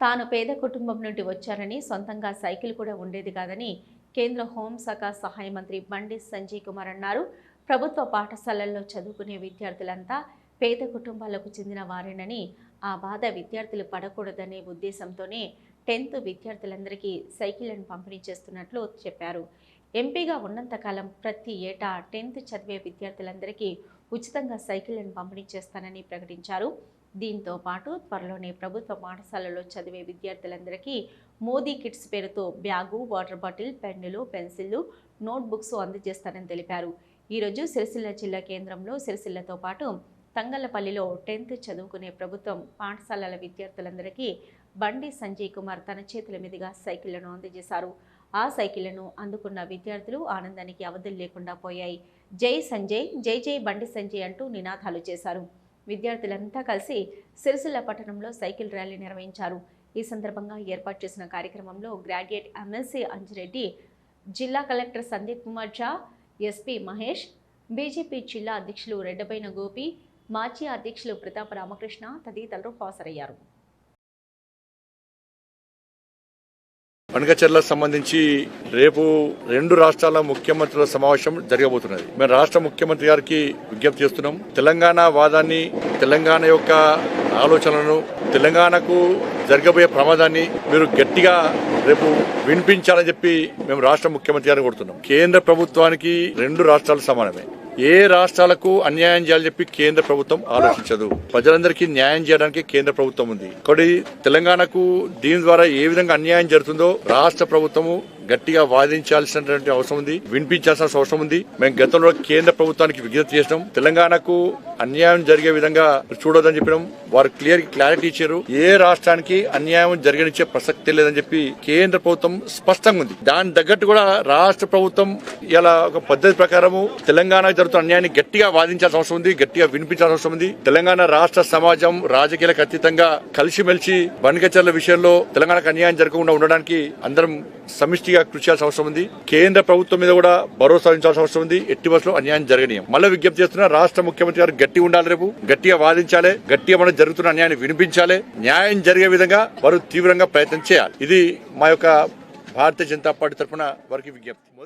తాను పేద కుటుంబం నుండి వచ్చారని సొంతంగా సైకిల్ కూడా ఉండేది కాదని కేంద్ర హోంశాఖ సహాయ మంత్రి బండి సంజయ్ కుమార్ అన్నారు. ప్రభుత్వ పాఠశాలల్లో చదువుకునే విద్యార్థులంతా పేద కుటుంబాలకు చెందిన వారేనని ఆ బాధ విద్యార్థులు పడకూడదనే ఉద్దేశంతోనే టెన్త్ విద్యార్థులందరికీ సైకిళ్ళను పంపిణీ చేస్తున్నట్లు చెప్పారు. ఎంపీగా ఉన్నంతకాలం ప్రతి ఏటా టెన్త్ చదివే విద్యార్థులందరికీ ఉచితంగా సైకిళ్ళను పంపిణీ చేస్తానని ప్రకటించారు. దీంతో పాటు త్వరలోనే ప్రభుత్వ పాఠశాలలో చదివే విద్యార్థులందరికీ మోదీ కిట్స్ పేరుతో బ్యాగు వాటర్ బాటిల్ పెన్నులు పెన్సిళ్ళు నోట్బుక్స్ అందజేస్తానని తెలిపారు. ఈరోజు సిరిసిల్ల జిల్లా కేంద్రంలో సిరిసిల్లతో పాటు తంగలపల్లిలో టెన్త్ చదువుకునే ప్రభుత్వం పాఠశాలల విద్యార్థులందరికీ బండి సంజయ్ కుమార్ తన చేతుల మీదుగా సైకిళ్ళను అందజేశారు. ఆ సైకిళ్ళను అందుకున్న విద్యార్థులు ఆనందానికి అవధులు లేకుండా పోయాయి. జై సంజయ్ జై జై బండి సంజయ్ అంటూ నినాదాలు చేశారు. విద్యార్థులంతా కలిసి సిరిసిల్ల పట్టణంలో సైకిల్ ర్యాలీ నిర్వహించారు. ఈ సందర్భంగా ఏర్పాటు చేసిన కార్యక్రమంలో గ్రాడ్యుయేట్ ఎమ్మెల్సీ అంజిరెడ్డి జిల్లా collector Sandeep Kumar Jha SP Mahesh BJP జిల్లా అధ్యక్షులు రెడ్డబైన గోపి మాజీ అధ్యక్షులు ప్రతాప్ రామకృష్ణ తదితరులు హాజరయ్యారు. పనకచెర్లకు సంబంధించి రేపు రెండు రాష్ట్రాల ముఖ్యమంత్రుల సమావేశం జరగబోతున్నది. మేము రాష్ట్ర ముఖ్యమంత్రి గారికి విజ్ఞప్తి చేస్తున్నాం. తెలంగాణ వాదాన్ని తెలంగాణ యొక్క ఆలోచనలను తెలంగాణకు జరగబోయే ప్రమాదాన్ని మీరు గట్టిగా రేపు వినిపించాలని చెప్పి మేము రాష్ట్ర ముఖ్యమంత్రి గారిని కొడుతున్నాం కేంద్ర ప్రభుత్వానికి రెండు రాష్ట్రాలు సమానమే. ఏ రాష్ట్రాలకు అన్యాయం చేయాలని చెప్పి కేంద్ర ప్రభుత్వం ఆలోచించదు. ప్రజలందరికీ న్యాయం చేయడానికి కేంద్ర ప్రభుత్వం ఉంది. కాబట్టి తెలంగాణకు దీని ద్వారా ఏ విధంగా అన్యాయం జరుగుతుందో రాష్ట్ర ప్రభుత్వము గట్టిగా వాదించాల్సినటువంటి అవసరం ఉంది వినిపించాల్సిన అవసరం ఉంది. మేము గతంలో కేంద్ర ప్రభుత్వానికి విజ్ఞప్తి చేసినాం. తెలంగాణకు అన్యాయం జరిగే విధంగా చూడొద్దని చెప్పినాం. వారు క్లియర్ క్లారిటీ ఇచ్చారు. ఏ రాష్ట్రానికి అన్యాయం జరిగనిచ్చే ప్రసక్తి లేదని చెప్పి కేంద్ర ప్రభుత్వం స్పష్టంగా ఉంది. దాని తగ్గట్టు కూడా రాష్ట్ర ప్రభుత్వం ఇలా ఒక పద్ధతి ప్రకారము తెలంగాణ జరుగుతున్న అన్యాయాన్ని గట్టిగా వాదించాల్సిన అవసరం ఉంది గట్టిగా వినిపించాల్సిన అవసరం ఉంది. తెలంగాణ రాష్ట్ర సమాజం రాజకీయాలకు అతీతంగా కలిసిమెలిసి బనికచర్ల విషయంలో తెలంగాణకు అన్యాయం జరగకుండా ఉండడానికి అందరం సమిష్టిగా కృషి చేయాల్సిన అవసరం ఉంది. కేంద్ర ప్రభుత్వం మీద కూడా భరోసా ఉంచాల్సిన అవసరం ఉంది. ఎట్టి బస్సులో అన్యాయం జరగనీయం. మళ్ళీ విజ్ఞప్తి చేస్తున్నా రాష్ట్ర ముఖ్యమంత్రి గారు గట్టి ఉండాలి రేపు. గట్టిగా వాదించాలి. గట్టిగా మనం జరుగుతున్న అన్యాయాన్ని వినిపించాలి. న్యాయం జరిగే విధంగా వారు తీవ్రంగా ప్రయత్నం చేయాలి. ఇది మా యొక్క భారతీయ జనతా పార్టీ తరఫున వారికి విజ్ఞప్తి.